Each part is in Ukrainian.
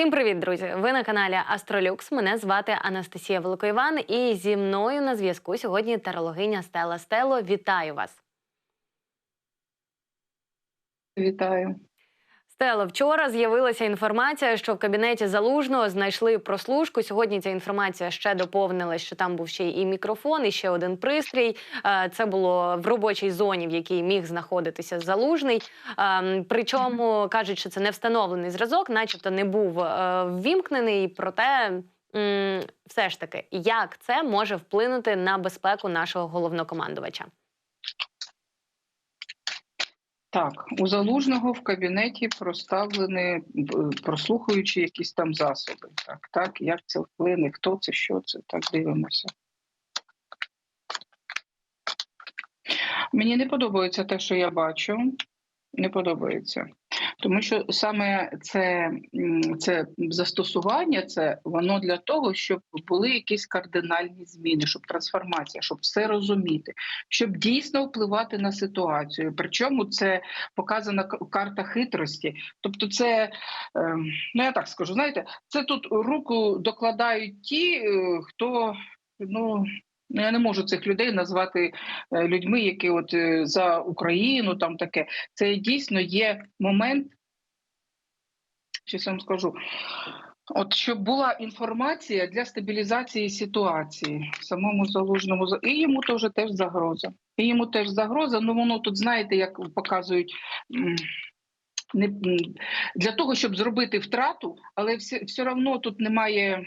Всім привіт, друзі! Ви на каналі Астролюкс. Мене звати Анастасія Великоїван, і зі мною на зв'язку сьогодні тарологиня Стела Стело. Вітаю вас! Вітаю. Стело, вчора з'явилася інформація, що в кабінеті залужного знайшли прослушку. Сьогодні ця інформація ще доповнилась, що там був ще і мікрофон, і ще один пристрій. Е, Це було в робочій зоні, в якій міг знаходитися залужний. Ем, Причому кажуть, що це не встановлений зразок, начебто не був е, ввімкнений. Проте все ж таки, як це може вплинути на безпеку нашого головнокомандувача? Так, у залужного в кабінеті проставлені прослухаючи якісь там засоби. Так, так, як це вплине, хто це, що це? Так, дивимося. Мені не подобається те, що я бачу. Не подобається. Тому що саме це, це застосування, це воно для того, щоб були якісь кардинальні зміни, щоб трансформація, щоб все розуміти, щоб дійсно впливати на ситуацію. Причому це показана карта хитрості. Тобто, це ем, ну я так скажу, знаєте, це тут руку докладають ті, е, хто ну. Ну, Я не можу цих людей назвати е, людьми, які от е, за Україну там таке. Це дійсно є момент, щось я вам скажу. От щоб була інформація для стабілізації ситуації самому залужному і йому теж теж загроза. І йому теж загроза. Ну воно тут знаєте, як показують. Не для того, щоб зробити втрату, але все, все одно тут немає.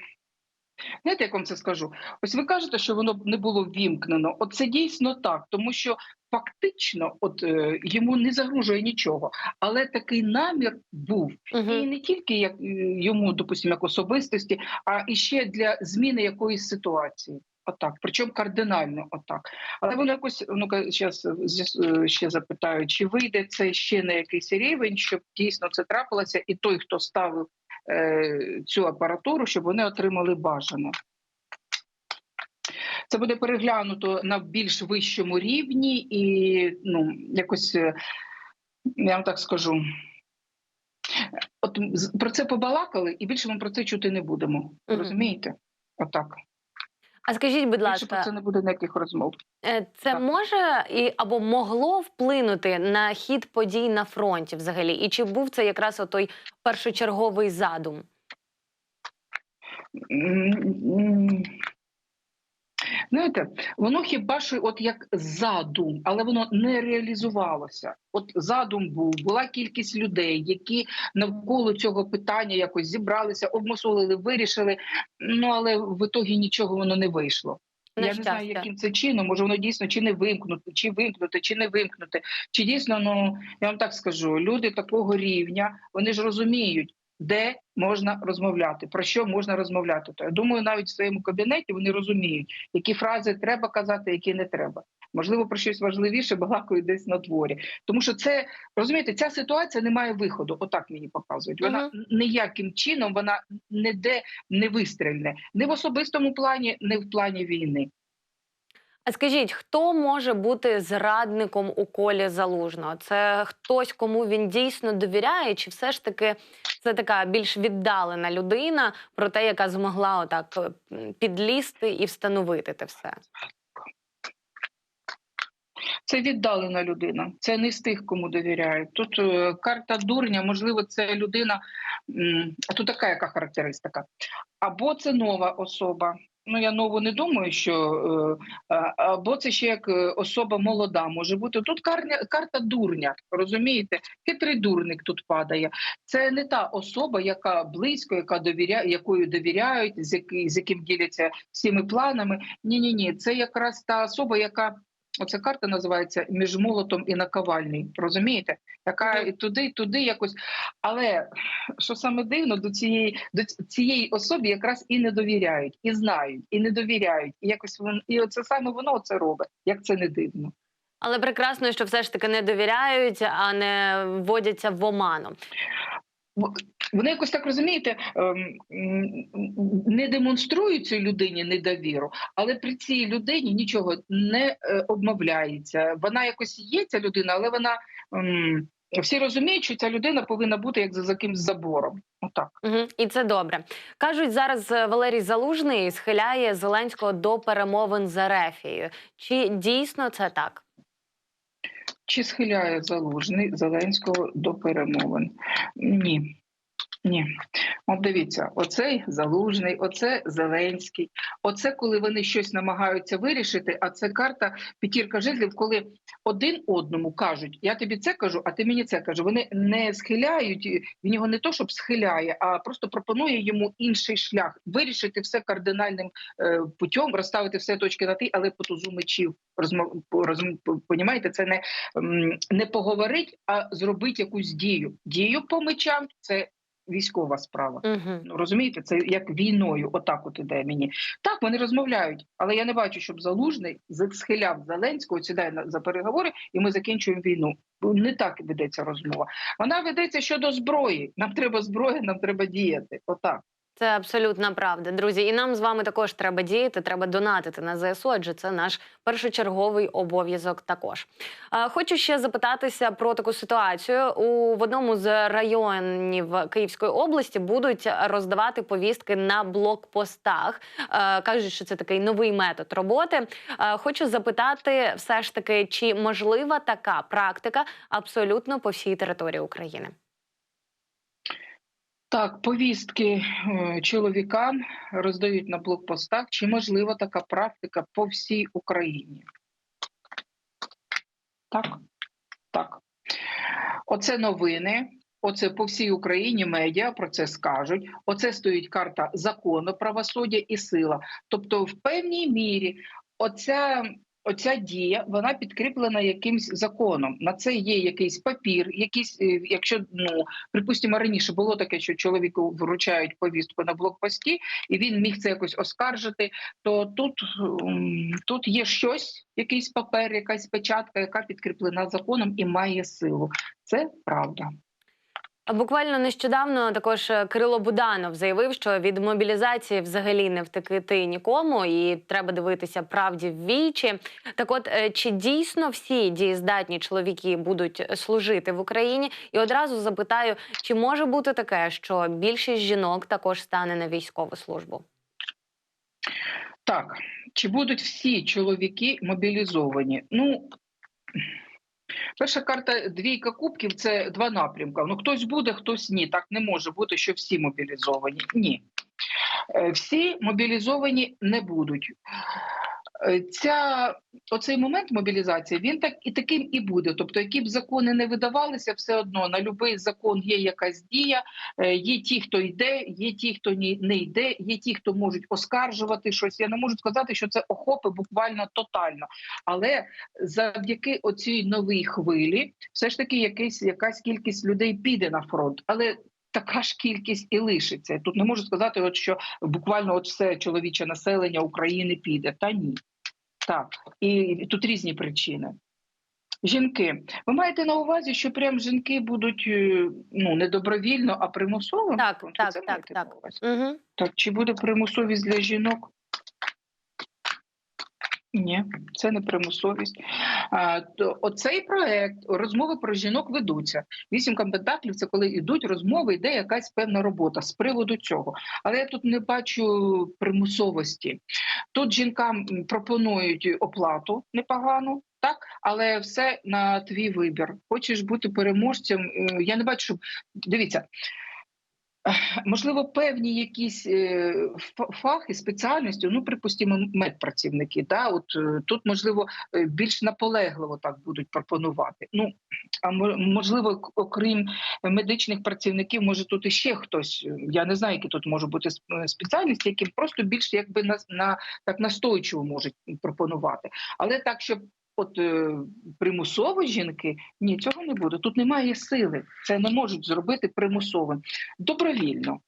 Знаєте, як вам це скажу? Ось ви кажете, що воно не було ввімкнено. От це дійсно так, тому що фактично, от е, йому не загрожує нічого, але такий намір був. І не тільки як е, йому, допустимо, як особистості, а і ще для зміни якоїсь ситуації. Отак, причому кардинально, отак. Але воно якось ну зараз ще запитаю, чи вийде це ще на якийсь рівень, щоб дійсно це трапилося, і той, хто ставив е, цю апаратуру, щоб вони отримали бажане. Це буде переглянуто на більш вищому рівні, і ну якось е, я вам так скажу. От про це побалакали, і більше ми про це чути не будемо. Розумієте? Отак. А скажіть, будь Більше про ласка, це не буде ніяких розмов. Е, Це Так. може і або могло вплинути на хід подій на фронті взагалі? І чи був це якраз отой першочерговий задум? Знаєте, воно хіба що от як задум, але воно не реалізувалося. От задум був, була кількість людей, які навколо цього питання якось зібралися, обмусолили, вирішили. Ну але в ітогі нічого воно не вийшло. Я не знаю, яким це чином, може воно дійсно чи не вимкнути, чи вимкнути, чи не вимкнути. Чи дійсно, ну я вам так скажу, люди такого рівня, вони ж розуміють, де можна розмовляти, про що можна розмовляти. То я думаю, навіть в своєму кабінеті вони розуміють, які фрази треба казати, які не треба. Можливо, про щось важливіше балакають десь на дворі. Тому що це розумієте, ця ситуація не має виходу. Отак мені показують. Вона ніяким чином вона ніде не вистрільне, не в особистому плані, не в плані війни. А скажіть, хто може бути зрадником у колі залужного? Це хтось, кому він дійсно довіряє, чи все ж таки це така більш віддалена людина, про те, яка змогла отак е, підлізти і встановити те все? Це віддалена людина, це не з тих, кому довіряють. Тут е, карта дурня, можливо, це людина. А тут така яка характеристика. Або це нова особа. Ну я нову не думаю, що е, або це ще як е, особа молода може бути. Тут карня, карта дурня, розумієте? Хитрий дурник тут падає. Це не та особа, яка близько, яка довіряє, якою довіряють, з, яким діляться всіми планами. Ні, ні, ні, це якраз та особа, яка Оця карта називається між молотом і наковальний. Розумієте? Яка і туди, і туди якось. Але що саме дивно, до цієї до цієї особі якраз і не довіряють, і знають, і не довіряють. І якось вон, і оце саме воно це робить. Як це не дивно. Але прекрасно, що все ж таки не довіряють, а не вводяться в оману. Вони якось так розумієте, ем, не демонструють цій людині недовіру, але при цій людині нічого не е, обмовляється. Вона якось є ця людина, але вона ем, всі розуміють, що ця людина повинна бути як за, якимсь забором. Отак. Угу. І це добре. Кажуть, зараз е, Валерій Залужний схиляє Зеленського до перемовин з Ерефією. Чи дійсно це так? Чи схиляє залужний Зеленського до перемовин? Ні. Ні, от дивіться, оцей залужний, оце Зеленський. Оце коли вони щось намагаються вирішити. А це карта п'ятірка жезлів, коли один одному кажуть: я тобі це кажу, а ти мені це кажу. Вони не схиляють він його не то, щоб схиляє, а просто пропонує йому інший шлях вирішити все кардинальним е, путем, розставити все точки на ти, але по тузу мечів. Розм, понімаєте, це не, не поговорить, а зробить якусь дію. Дію по мечам це військова справа. Угу. Розумієте, це як війною, отак от іде мені. Так, вони розмовляють, але я не бачу, щоб залужний схиляв Зеленського, сідає за переговори, і ми закінчуємо війну. Не так ведеться розмова. Вона ведеться щодо зброї. Нам треба зброї, нам треба діяти. Отак. Це абсолютна правда, друзі. І нам з вами також треба діяти. Треба донатити на ЗСУ, адже це наш першочерговий обов'язок. Також хочу ще запитатися про таку ситуацію. У в одному з районів Київської області будуть роздавати повістки на блокпостах. Кажуть, що це такий новий метод роботи. Хочу запитати, все ж таки, чи можлива така практика абсолютно по всій території України? Так, повістки е, чоловікам роздають на блокпостах. Чи можлива така практика по всій Україні? Так, так. Оце новини. Оце по всій Україні медіа про це скажуть. Оце стоїть карта закону, правосуддя і сила. Тобто, в певній мірі, оця, оця дія вона підкріплена якимсь законом. На це є якийсь папір, якийсь, е, якщо ну припустимо, раніше було таке, що чоловіку вручають повістку на блокпості, і він міг це якось оскаржити. То тут, тут є щось, якийсь папер, якась печатка, яка підкріплена законом і має силу. Це правда. Буквально нещодавно також е, Кирило Буданов заявив, що від мобілізації взагалі не втекти нікому, і треба дивитися правді в вічі. Так, от е, чи дійсно всі дієздатні чоловіки будуть служити в Україні? І одразу запитаю, чи може бути таке, що більшість жінок також стане на військову службу? Так, чи будуть всі чоловіки мобілізовані? Ну перша карта двійка кубків це два напрямки. Ну хтось буде, хтось ні. Так не може бути, що всі мобілізовані. Ні. Е, Всі мобілізовані не будуть. Е, Ця оцей момент мобілізації він так і таким і буде. Тобто, які б закони не видавалися, все одно на будь-який закон є якась дія. е, Є ті, хто йде, є ті, хто не йде, є ті, хто можуть оскаржувати щось. Я не можу сказати, що це охопи буквально тотально. Але завдяки оцій новій хвилі, все ж таки, якийсь якась кількість людей піде на фронт, але. Така ж кількість і лишиться. Тут не можу сказати, от що буквально от все чоловіче населення України піде. Та ні. Так, і тут різні причини. Жінки, ви маєте на увазі, що прям жінки будуть е, ну не добровільно, а примусово? Так, так, так, так. Угу. Так, чи буде примусовість для жінок? Ні, це не примусовість. А, то оцей проект розмови про жінок ведуться. Вісім пентаклів – це коли йдуть розмови, йде якась певна робота з приводу цього. Але я тут не бачу примусовості. Тут жінкам пропонують оплату непогану. Так, але все на твій вибір. Хочеш бути переможцем? Я не бачу, дивіться. Можливо, певні якісь е, фахи, спеціальності, ну припустимо, медпрацівники. Да, от е, тут можливо е, більш наполегливо так будуть пропонувати. Ну а можливо, окрім медичних працівників, може тут іще хтось. Я не знаю, які тут можуть бути спеціальності, які просто більш якби на, на так настойчиво можуть пропонувати. Але так, щоб от е, примусово жінки, ні, цього не буде. Тут немає сили. Це не можуть зробити примусовим добровільно.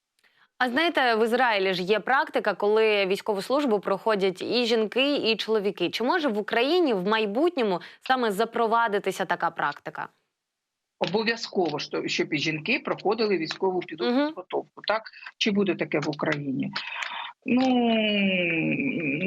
А знаєте, в Ізраїлі ж є практика, коли військову службу проходять і жінки, і чоловіки. Чи може в Україні в майбутньому саме запровадитися така практика? Обов'язково що- щоб і жінки проходили військову підготовку. Так чи буде таке в Україні? Ну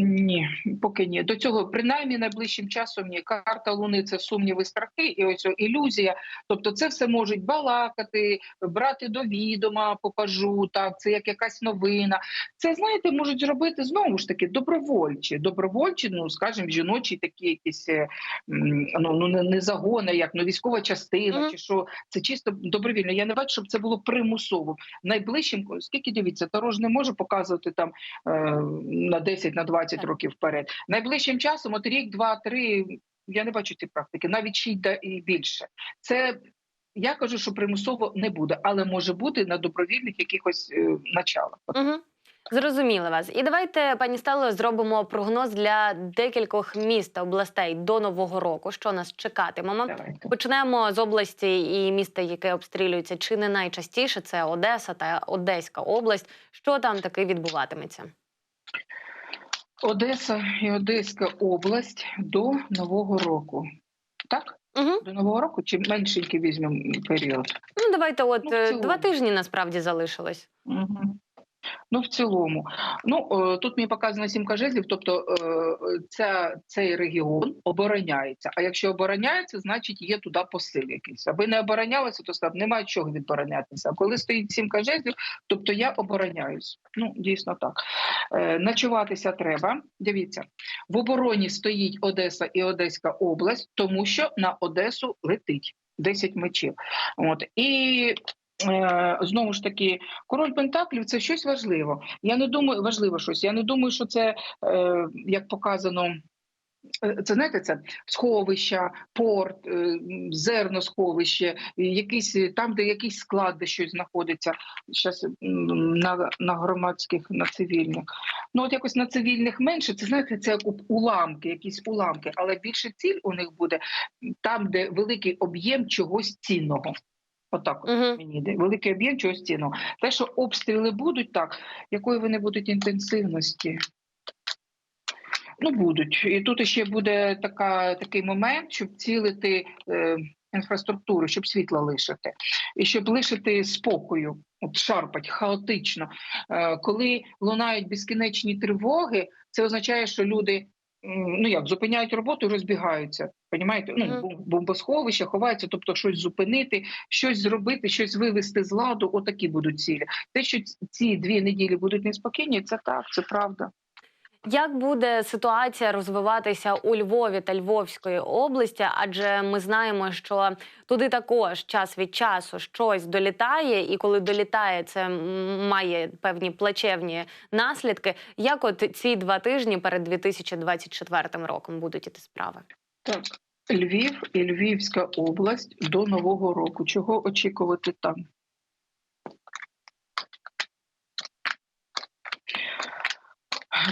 ні, поки ні. До цього принаймні найближчим часом ні. Карта Луни це сумніви, страхи і ось о, ілюзія. Тобто, це все можуть балакати, брати до відома, покажу так. Це як якась новина. Це знаєте, можуть зробити знову ж таки добровольчі, добровольчі, ну скажімо, жіночі такі якісь е, ну, ну не, не загони, як ну військова частина, Мгм. чи що це чисто добровільно. Я не бачу, щоб це було примусово. Найближчим скільки дивіться, Тарож не може показувати там на 10 на 20 Так. років вперед. Найближчим часом, от рік, два, три. Я не бачу ці практики, навіть ще й і більше. Це я кажу, що примусово не буде, але може бути на добровільних якихось е, началах. Угу. Зрозуміла вас. І давайте, пані Стело, зробимо прогноз для декількох міст та областей до нового року. Що нас чекатимемо? Давайте. Почнемо з області і міста, яке обстрілюється, чи не найчастіше це Одеса та Одеська область. Що там таки відбуватиметься? Одеса і Одеська область до нового року. Так? Угу. До нового року чи меншенький візьмемо період? Ну давайте, от Ну, е, два тижні насправді залишилось. Угу. Ну, в цілому. Ну, е, тут мені показано сімка жезлів, тобто е, ця, цей регіон обороняється. А якщо обороняється, значить є туди посил якийсь. Аби не оборонялося, то сказав, немає чого відборонятися. А коли стоїть сімка жезлів, тобто я обороняюсь. Ну, дійсно так. Е, Ночуватися треба. Дивіться, в обороні стоїть Одеса і Одеська область, тому що на Одесу летить 10 мечів. От і знову ж таки, король Пентаклів це щось важливе. Я не думаю, важливо щось. Я не думаю, що це е, як показано. е, Це знаєте, це сховища, порт, е, м, зерносховище, якийсь е, там, де якийсь склад, де щось знаходиться. Зараз на, на громадських, на цивільних. Ну от якось на цивільних менше. Це знаєте, це як уламки, якісь уламки, але більше ціль у них буде там, де великий об'єм чогось цінного. Отак, от Угу. мені йде. Великий об'єм чогось цінного. Те, що обстріли будуть так, якої вони будуть інтенсивності? Ну, будуть. І тут ще буде така, такий момент, щоб цілити е, інфраструктуру, щоб світло лишити, і щоб лишити спокою, от шарпать хаотично. Е, коли лунають безкінечні тривоги, це означає, що люди. Ну як зупиняють роботу, і розбігаються. Понімаєте? Ну бомбосховища ховаються, тобто щось зупинити, щось зробити, щось вивести з ладу. Отакі будуть цілі. Те, що ці дві неділі будуть неспокійні, це так, це правда. Як буде ситуація розвиватися у Львові та Львовської області? Адже ми знаємо, що туди також час від часу щось долітає, і коли долітає, це має певні плачевні наслідки. Як от ці два тижні перед 2024 роком будуть іти справи? Так, Львів і Львівська область до Нового року. Чого очікувати там?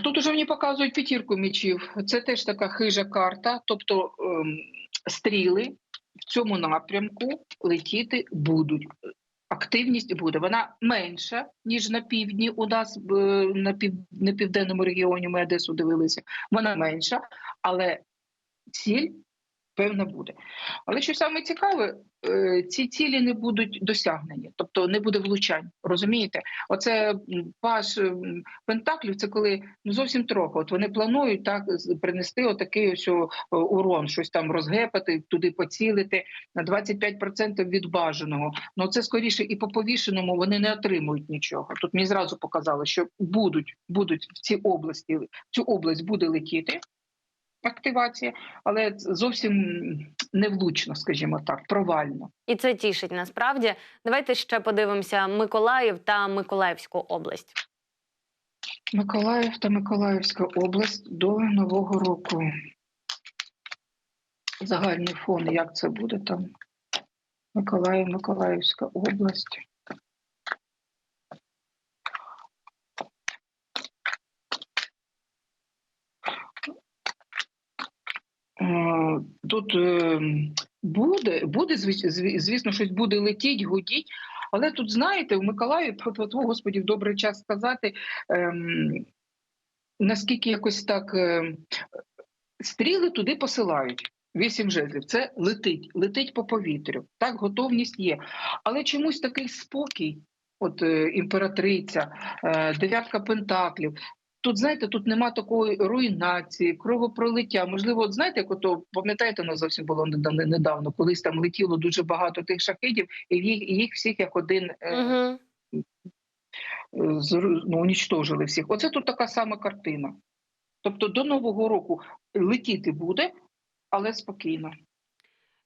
Тут уже мені показують п'ятірку мічів. Це теж така хижа карта, тобто ем, стріли в цьому напрямку летіти будуть. Активність буде. Вона менша, ніж на півдні. У нас е, на пів на південному регіоні ми Одесу дивилися. Вона менша, але ціль певна буде. Але що саме цікаве, е, ці цілі не будуть досягнені, тобто не буде влучань. Розумієте? Оце паш Пентаклів, це коли ну зовсім трохи. От вони планують так принести отакий ось урон, щось там розгепати, туди поцілити на 25% від бажаного. Ну це скоріше і по повішеному вони не отримують нічого. Тут мені зразу показали, що будуть, будуть в цій області, в цю область буде летіти активація, але зовсім невлучно, скажімо так, провально. І це тішить насправді. Давайте ще подивимося Миколаїв та Миколаївську область. Миколаїв та Миколаївська область до Нового року. Загальний фон, як це буде там? Миколаїв, Миколаївська область. Тут е, буде, буде звіс- звісно, щось буде летіть, гудіть. Але тут, знаєте, в Миколаїві, тьфу-тьфу, господі, в добрий час сказати, ем, наскільки якось так ем, стріли туди посилають. Вісім жезлів. Це летить, летить по повітрю. Так, готовність є. Але чомусь такий спокій, от е, імператриця, е, дев'ятка пентаклів, тут знаєте, тут нема такої руйнації, кровопролиття. Можливо, от знаєте, як ото пам'ятаєте, воно зовсім було недавно, недавно, колись там летіло дуже багато тих шахедів, і їх, їх всіх як один е, Угу. ну, унічтожили всіх. Оце тут така сама картина. Тобто до Нового року летіти буде, але спокійно.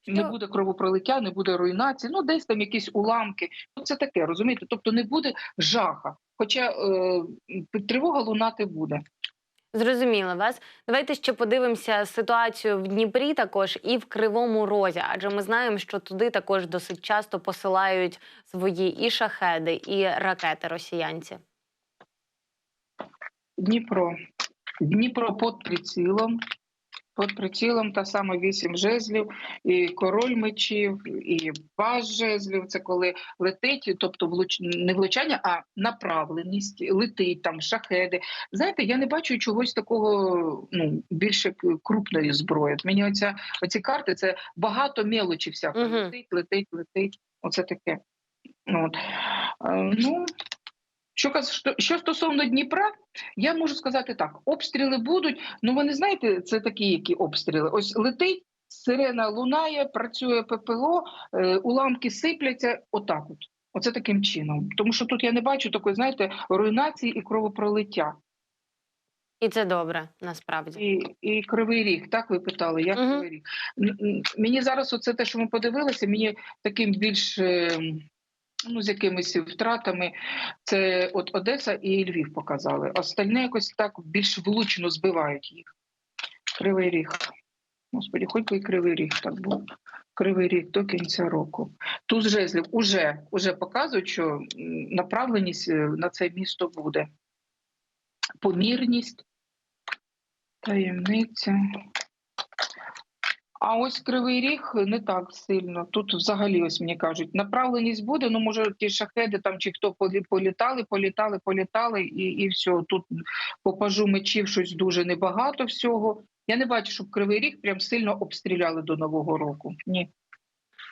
Не буде кровопролиття, не буде руйнації, ну десь там якісь уламки. Ну це таке, розумієте? Тобто не буде жаха. Хоча е, тривога лунати буде. Зрозуміла вас. Давайте ще подивимося ситуацію в Дніпрі також і в Кривому Розі, адже ми знаємо, що туди також досить часто посилають свої і шахеди, і ракети росіянці. Дніпро. Дніпро під прицілом. Під прицілом та саме вісім жезлів, і король мечів, і паж жезлів. Це коли летить, тобто влуч... не влучання, а направленість, летить там шахеди. Знаєте, я не бачу чогось такого ну, більше крупної зброї. От Мені оця, оці карти це багато мелочі всякої. Мгм. Летить, летить, летить. Оце таке. От. Е, Ну, що, що, стосовно Дніпра, я можу сказати так: обстріли будуть. Ну ви не знаєте, це такі, які обстріли. Ось летить, сирена лунає, працює ППО, е, уламки сипляться. Отак, от. Оце таким чином. Тому що тут я не бачу такої, знаєте, руйнації і кровопролиття. І це добре, насправді. І, і кривий ріг, так ви питали, як Мгм. кривий ріг. Мені зараз оце те, що ми подивилися, мені таким більш е, ну, з якимись втратами. Це от Одеса і Львів показали. Остальне якось так більш влучно збивають їх. Кривий ріг. Господи, хоч би і кривий ріг так був. Кривий ріг до кінця року. Туз жезлів уже, уже показують, що направленість е, на це місто буде. Помірність, таємниця. А ось кривий ріг не так сильно. Тут взагалі, ось мені кажуть, направленість буде. Ну може ті шахеди там чи хто полі- політали, політали, політали, і, і все. Тут по пажу мечів щось дуже небагато всього. Я не бачу, щоб кривий ріг прям сильно обстріляли до нового року. Ні.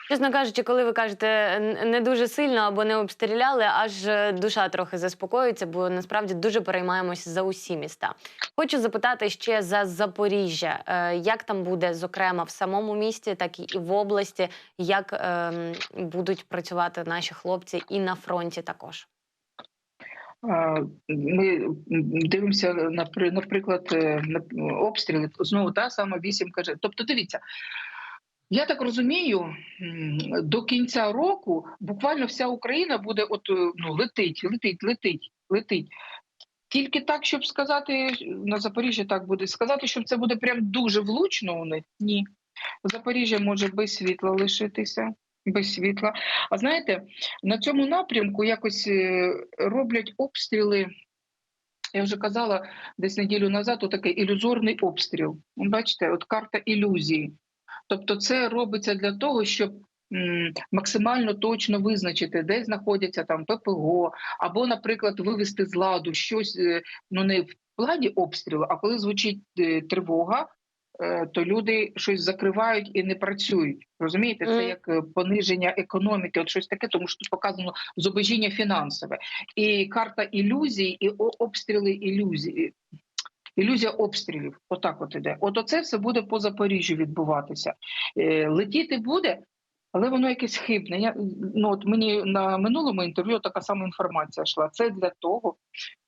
Чесно кажучи, коли ви кажете не дуже сильно або не обстріляли, аж е, душа трохи заспокоюється, бо насправді дуже переймаємося за усі міста. Хочу запитати ще за Запоріжжя, Е, як там буде, зокрема, в самому місті, так і в області, як ем, будуть працювати наші хлопці і на фронті також. Ми дивимося напри- наприклад, е, обстріли знову та сама вісім каже. Тобто, дивіться, я так розумію, до кінця року буквально вся Україна буде от е, ну летить, летить, летить, летить. Тільки так, щоб сказати на Запоріжжі, так буде сказати, що це буде прям дуже влучно у них. Ні, Запоріжжя може без світла лишитися. Без світла. А знаєте, на цьому напрямку якось е, роблять обстріли. Я вже казала десь неділю назад, отакий ілюзорний обстріл. Бачите, от карта ілюзії. Тобто, це робиться для того, щоб максимально точно визначити, де знаходяться там ППО, або, наприклад, вивести з ладу щось, е, ну не в плані обстрілу, а коли звучить е, тривога, е, то люди щось закривають і не працюють. Розумієте, це як пониження економіки, от щось таке, тому що тут показано зубожіння фінансове. І карта ілюзій, і обстріли ілюзії. Ілюзія обстрілів, отак от іде. От оце все буде по Запоріжжю відбуватися. Е, летіти буде, але воно якесь хибне. Я, ну, от мені на минулому інтерв'ю така сама інформація йшла. Це для того,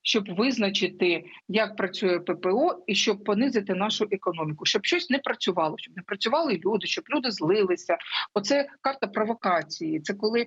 щоб визначити, як працює ППО, і щоб понизити нашу економіку, щоб щось не працювало, щоб не працювали люди, щоб люди злилися. Оце карта провокації. Це коли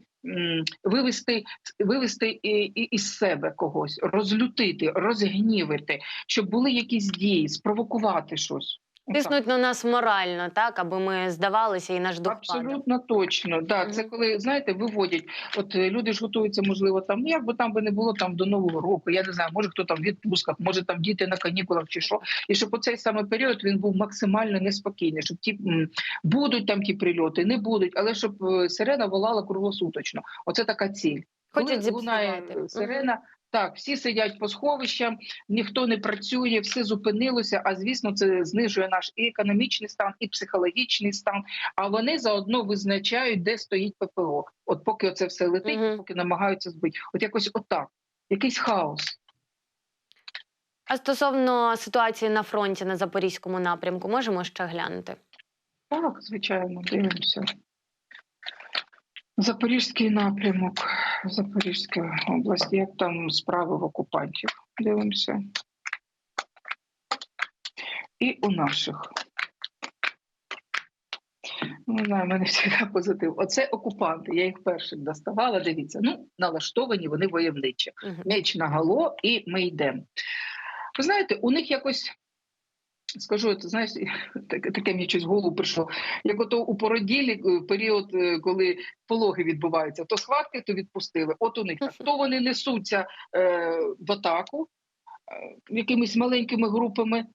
вивести, вивести і, із себе когось, розлютити, розгнівити, щоб були якісь дії, спровокувати щось. Отак. Тиснуть на нас морально, так аби ми здавалися і наш дух падав. Абсолютно точно. Да, це коли знаєте, виводять. От е, люди ж готуються, можливо, там ну, як би там би не було там до нового року. Я не знаю, може хто там в відпусках, може там діти на канікулах чи що. І щоб у цей саме період він був максимально неспокійний, щоб ті будуть там ті прильоти, не будуть, але щоб е, сирена волала круглосуточно. Оце така ціль. Хочуть лунає е, сирена. Так, всі сидять по сховищам, ніхто не працює, все зупинилося. А звісно, це знижує наш і економічний стан, і психологічний стан. А вони заодно визначають, де стоїть ППО. От поки це все летить, Мгм. поки намагаються збити. От якось отак, якийсь хаос. А стосовно ситуації на фронті на запорізькому напрямку, можемо ще глянути. Так, звичайно, дивимося. Запорізький напрямок, Запорізька область, як там справи в окупантів. Дивимося. І у наших. Ну, Не знаю, в мене завжди позитив. Оце окупанти. Я їх перших доставала. Дивіться, ну налаштовані вони войовничі. Меч на гало, і ми йдемо. Ви знаєте, у них якось. Скажу, ти знаєш, таке, мені щось в голову прийшло. Як ото у породілі е, період, е, коли пологи відбуваються, то схватки, то відпустили. От у них так. То вони несуться е, в атаку е, якимись маленькими групами,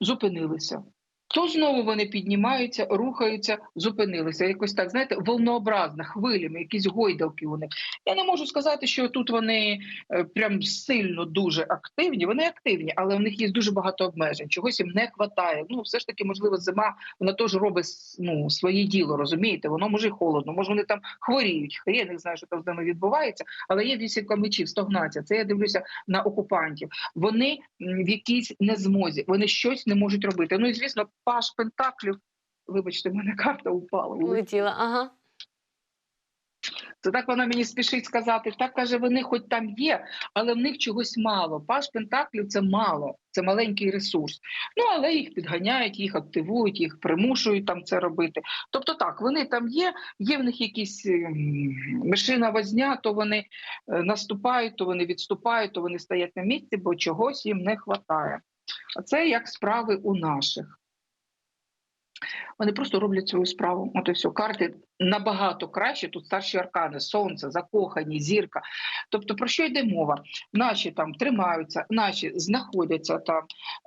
зупинилися. То знову вони піднімаються, рухаються, зупинилися. Якось так, знаєте, волнообразно, хвилями, якісь гойдалки у них. Я не можу сказати, що тут вони е, прям сильно дуже активні. Вони активні, але у них є дуже багато обмежень. Чогось їм не вистачає. Ну, все ж таки, можливо, зима вона теж робить ну, своє діло, розумієте? Воно може холодно, може вони там хворіють. Я не знаю, що там з ними відбувається, але є вісімка мечів, стогнація. Це я дивлюся на окупантів. Вони в якійсь незмозі, вони щось не можуть робити. Ну і звісно, паш пентаклів. Вибачте, в мене карта упала. Улетіла. Ага. Це так вона мені спішить сказати. Так каже, вони хоч там є, але в них чогось мало. Паш Пентаклів це мало, це маленький ресурс. Ну але їх підганяють, їх активують, їх примушують там це робити. Тобто, так вони там є. Є в них якісь ем, мишина возня, то вони е, наступають, то вони відступають, то вони стоять на місці, бо чогось їм не вистачає. А це як справи у наших. Вони просто роблять свою справу. От і все. Карти набагато краще. Тут старші аркани, сонце, закохані, зірка. Тобто, про що йде мова? Наші там тримаються, наші знаходяться там.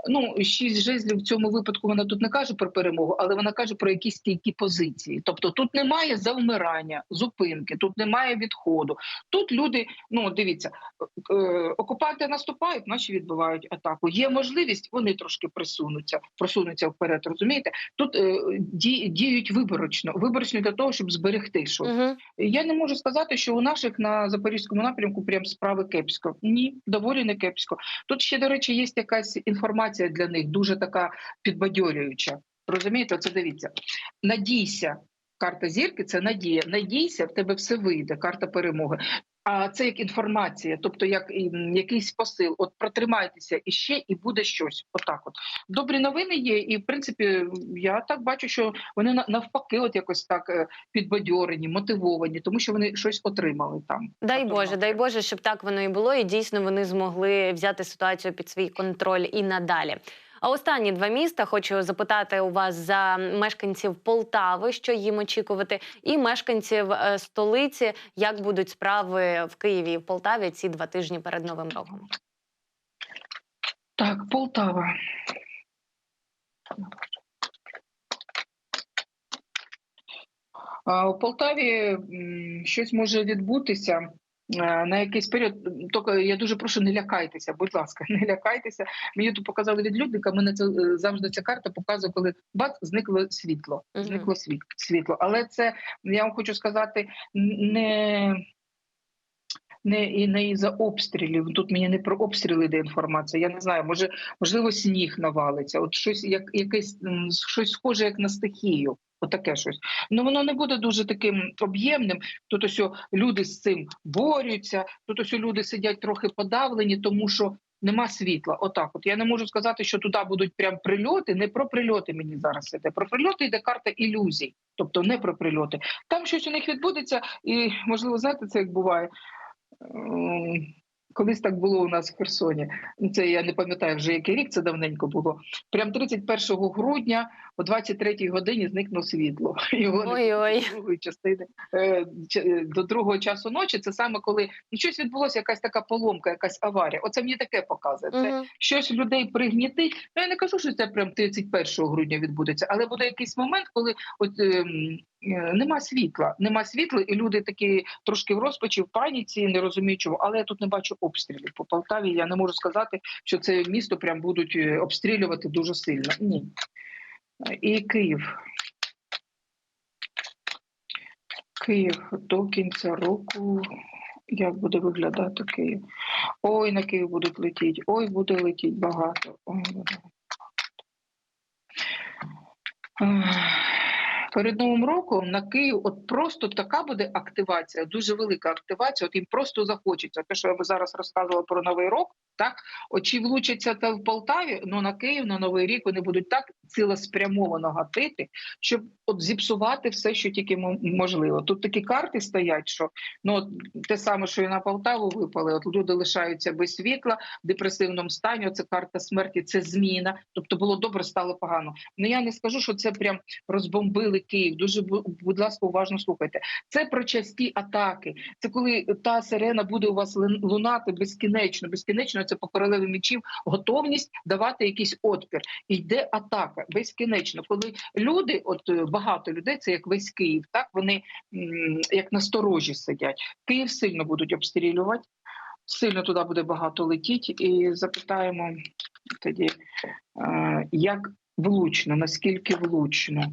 Ну, шість жезлів в цьому випадку вона тут не каже про перемогу, але вона каже про якісь стійкі позиції. Тобто тут немає завмирання, зупинки, тут немає відходу. Тут люди, ну дивіться, е, окупанти наступають, наші відбивають атаку. Є можливість, вони трошки присунуться, просунуться вперед. Розумієте? Тут е, діють виборочно, виборочно для того, щоб зберегти щось. Угу. Я не можу сказати, що у наших на запорізькому напрямку прям справи кепсько. Ні, доволі не кепсько. Тут ще, до речі, є якась інформація для них, дуже така підбадьорююча. Розумієте, це дивіться. Надійся. Карта зірки це надія. Надійся, в тебе все вийде, карта перемоги. А це як інформація, тобто як якийсь посил. От протримайтеся іще, і буде щось. Отак, от добрі новини є. І в принципі, я так бачу, що вони на- навпаки, от якось так е, підбадьорені, мотивовані, тому що вони щось отримали там. Дай Тобто, Боже, дай Боже, щоб так воно і було, і дійсно вони змогли взяти ситуацію під свій контроль і надалі. А останні два міста хочу запитати у вас за мешканців Полтави, що їм очікувати, і мешканців е, столиці, як будуть справи в Києві і в Полтаві ці два тижні перед новим роком. Так, Полтава. У Полтаві щось може відбутися. Е, На якийсь період, тільки я дуже прошу, не лякайтеся, будь ласка, не лякайтеся. Мені тут показали відлюдника. Мене це е, завжди ця карта показує, коли бац, зникло світло. Зникло світло. Але це я вам хочу сказати, не не і не із-за обстрілів. Тут мені не про обстріли йде інформація. Я не знаю, може, можливо, сніг навалиться. От щось як якесь щось схоже, як на стихію. Отаке щось. Ну воно не буде дуже таким об'ємним. Тут ось люди з цим борються. Тут ось люди сидять трохи подавлені, тому що нема світла. Отак, от я не можу сказати, що туди будуть прям прильоти. Не про прильоти мені зараз іде. Про прильоти йде карта ілюзій, тобто не про прильоти. Там щось у них відбудеться, і можливо, знаєте, це як буває. Колись так було у нас в Херсоні. Ну, Це я не пам'ятаю вже який рік, це давненько було. Прям 31 грудня о 23-й годині зникло світло. Його не Ой-ой. до другої частини е, е, до другого часу ночі. Це саме коли ну, щось відбулося, якась така поломка, якась аварія. Оце мені таке показує. Це Мгм. щось людей пригнітить. Ну я не кажу, що це прям 31 грудня відбудеться, але буде якийсь момент, коли от ем, нема світла, нема світла, і люди такі трошки в розпачі, в паніці, не розуміють чого. Але я тут не бачу обстрілів по Полтаві. Я не можу сказати, що це місто прям будуть е, обстрілювати дуже сильно. Ні. І Київ. Київ до кінця року. Як буде виглядати Київ? Ой, на Київ будуть летіти, ой, буде летіти багато. Ой, буде. Перед новим роком на Київ от просто така буде активація, дуже велика активація. От їм просто захочеться. Те, що я би зараз розказувала про новий рок, так от чи влучаться та в Полтаві, ну на Київ на новий рік вони будуть так цілеспрямовано гатити, щоб от зіпсувати все, що тільки мо- можливо. Тут такі карти стоять, що ну от те саме, що і на Полтаву випали. От люди лишаються без світла, в депресивному стані. Оце карта смерті, це зміна. Тобто було добре, стало погано. Ну я не скажу, що це прям розбомбили Київ. Дуже будь ласка, уважно слухайте. Це про часті атаки. Це коли та сирена буде у вас лунати безкінечно. Безкінечно це по королеві мечів готовність давати якийсь отпір. Йде атака безкінечно. Коли люди, от е, багато людей, це як весь Київ, так вони як на сторожі сидять. Київ сильно будуть обстрілювати. Сильно туди буде багато летіть, і запитаємо тоді, е, як влучно, наскільки влучно.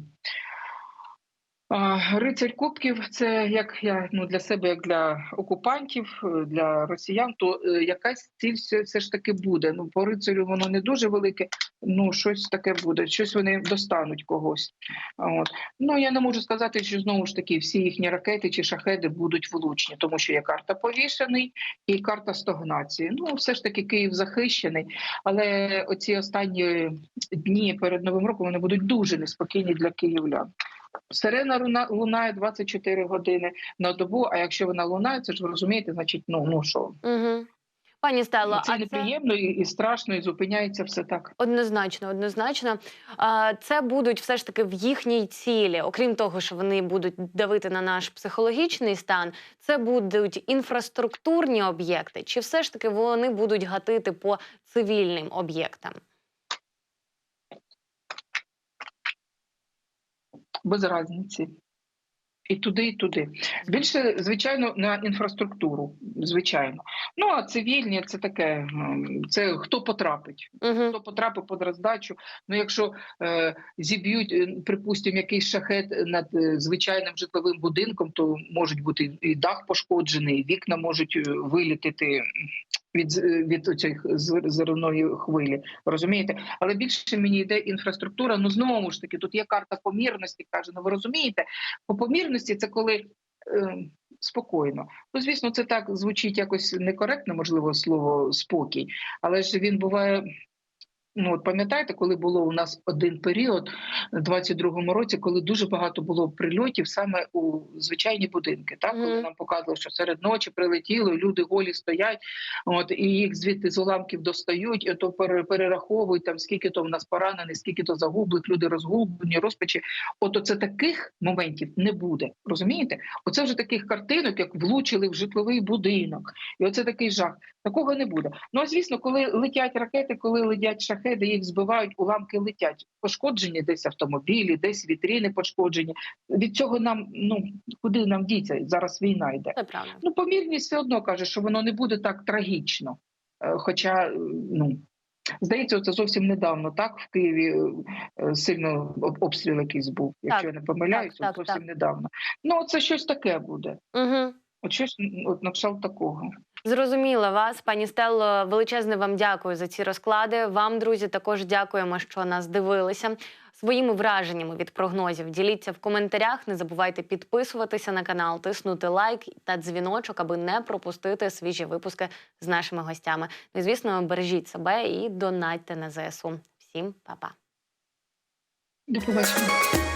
Рицарь Кубків це як я ну для себе, як для окупантів, е, для росіян, то е, якась ціль все, ж таки буде. Ну по рицарю воно не дуже велике. Ну щось таке буде. Щось вони достануть когось. От ну я не можу сказати, що знову ж таки всі їхні ракети чи шахеди будуть влучні, тому що є карта повішений і карта стагнації. Ну все ж таки Київ захищений, але оці останні дні перед новим роком вони будуть дуже неспокійні для київлян. Сирена лунає 24 години на добу. А якщо вона лунає, це ж ви розумієте, значить, ну ну що Угу. Пані Стело, це а неприємно і, і страшно, і зупиняється все так. однозначно, однозначно. Це будуть все ж таки в їхній цілі, окрім того, що вони будуть давити на наш психологічний стан. Це будуть інфраструктурні об'єкти, чи все ж таки вони будуть гатити по цивільним об'єктам? Без разниці. І туди, і туди. Більше, звичайно, на інфраструктуру. Звичайно. Ну а цивільні це таке. Це хто потрапить. Угу. Хто потрапив під роздачу. Ну, якщо е, зіб'ють, е, припустимо, якийсь шахет над е, звичайним житловим будинком, то можуть бути і дах пошкоджений, і вікна можуть е, вилітити від від цих зерної хвилі. Розумієте? Але більше мені йде інфраструктура. Ну знову ж таки, тут є карта помірності. каже, ну ви розумієте, по помірності це коли. Е, Спокійно, ну звісно, це так звучить якось некоректно, можливо, слово спокій, але ж він буває. Ну, от пам'ятаєте, коли було у нас один період у 22-му році, коли дуже багато було прильотів саме у звичайні будинки, так коли Мгм. нам показували, що серед ночі прилетіло, люди голі стоять, от і їх звідти з уламків достають, то пере- перераховують там, скільки то в нас поранених, скільки то загублих, люди розгублені, розпачі. От оце таких моментів не буде. Розумієте? Оце вже таких картинок, як влучили в житловий будинок, і оце такий жах. Такого не буде. Ну а звісно, коли летять ракети, коли летять шахеди, їх збивають, уламки летять. Пошкоджені десь автомобілі, десь вітрини пошкоджені. Від цього нам ну куди нам діться? Зараз війна йде. Це правда. Ну, помірність все одно каже, що воно не буде так трагічно. Е, Хоча, е, ну здається, це зовсім недавно, так в Києві е, сильно об- обстріл якийсь був. Якщо я не помиляюся, так, зовсім так. недавно. Ну, це щось таке буде. Угу. От щось от на кшталт такого. Зрозуміла вас, пані Стелло. Величезне вам дякую за ці розклади. Вам, друзі, також дякуємо, що нас дивилися. Своїми враженнями від прогнозів діліться в коментарях. Не забувайте підписуватися на канал, тиснути лайк та дзвіночок, аби не пропустити свіжі випуски з нашими гостями. Ну звісно, бережіть себе і донатьте на ЗСУ. Всім па-па. До побачення.